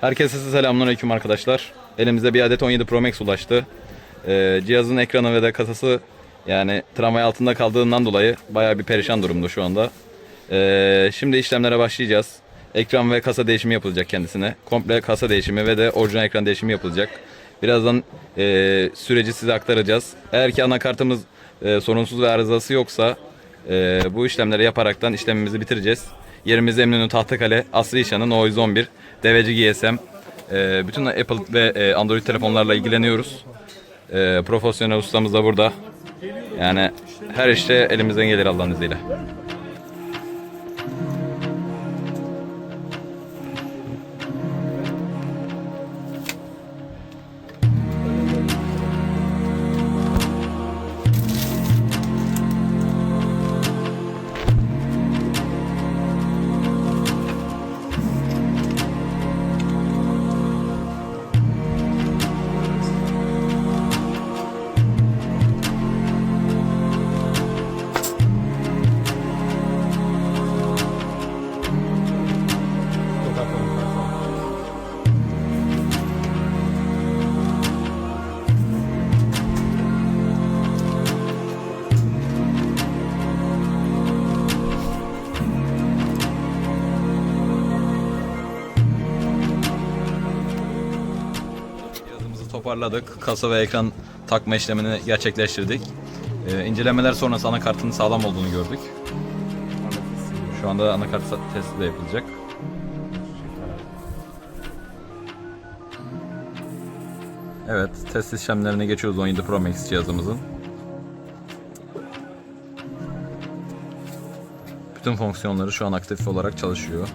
Herkese selamünaleyküm arkadaşlar. Elimizde bir adet 17 Pro Max ulaştı. Ee, cihazın ekranı ve de kasası yani tramvay altında kaldığından dolayı bayağı bir perişan durumda şu anda. Ee, şimdi işlemlere başlayacağız. Ekran ve kasa değişimi yapılacak kendisine. Komple kasa değişimi ve de orijinal ekran değişimi yapılacak. Birazdan e, süreci size aktaracağız. Eğer ki anakartımız e, sorunsuz ve arızası yoksa e, bu işlemleri yaparaktan işlemimizi bitireceğiz. Yerimiz Eminönü Tahtakale, Aslı İşan'ın O111, Deveci GSM. E, bütün Apple ve e, Android telefonlarla ilgileniyoruz. E, profesyonel ustamız da burada. Yani her işte elimizden gelir Allah'ın izniyle. Toparladık. Kasa ve ekran takma işlemini gerçekleştirdik. Ee, incelemeler sonrası anakartın sağlam olduğunu gördük. Şu anda anakart testi de yapılacak. Evet, test işlemlerine geçiyoruz 17 Pro Max cihazımızın. Bütün fonksiyonları şu an aktif olarak çalışıyor.